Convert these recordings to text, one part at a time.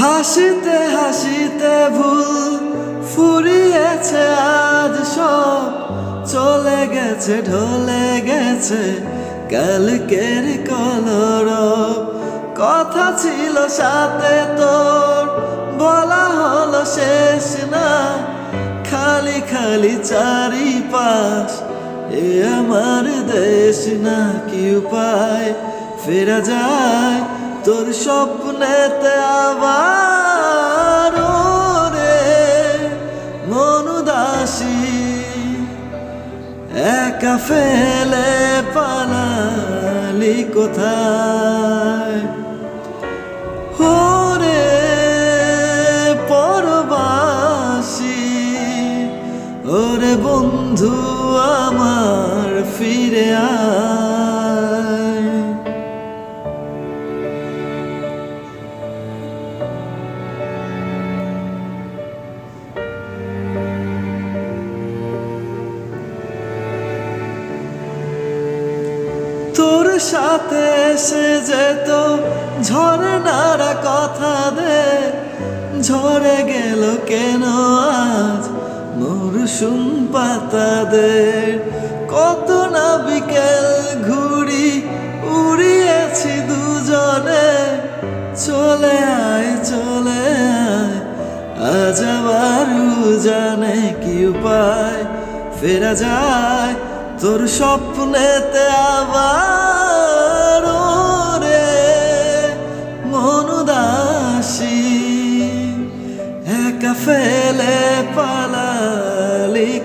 হাসিতে হাসিতে ভুল ফুরিয়েছে আজ সব চলে গেছে ঢলে গেছে কালকের কলরব কথা ছিল সাথে তোর, বলা হলো শেষ না। খালি খালি চারিপাশ, এ আমার দেশ না কি উপায়? ফেরা যায় তোর স্বপ্নেতে আবার রে মনুদাসী একা ফেলে পালালি কোথায়? বন্ধু আমার ফিরে তোর সাথে এসে যেত ঝরনারা কথা দে ঝরে গেল কেন আজ? মরশুম পাতাদের কত না বিকেল ঘুরি উড়িয়েছি দুজনে। চলে আয় চলে আয়, আজ আবার জানে কি উপায়? ফেরা যায় তোর স্বপ্নেতে আবার রে মনুদাসী একা ফেলে পালালি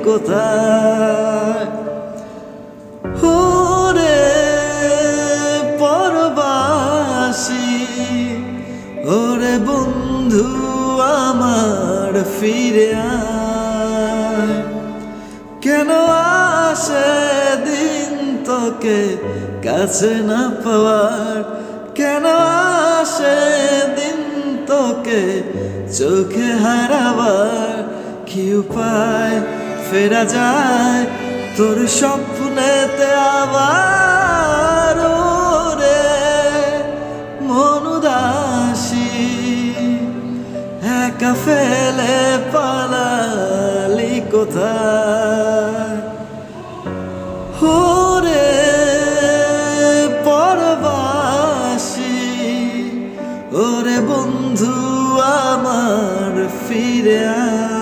কোথায় ওরে পরবাসী, ওরে বন্ধু আমার ফিরে আয়। কেন আসে দিন তোকে কাছে না পাওয়ার? কেন আসে দিন তোকে চোখে হারাবার? কি উপায় ফেরা যায়, তোর স্বপ্নেতে আবার রে মনুদাসী একা ফেলে পালালি কোথায়? ওরে পরবাসী, ওরে বন্ধু আমার ফিরে আয়।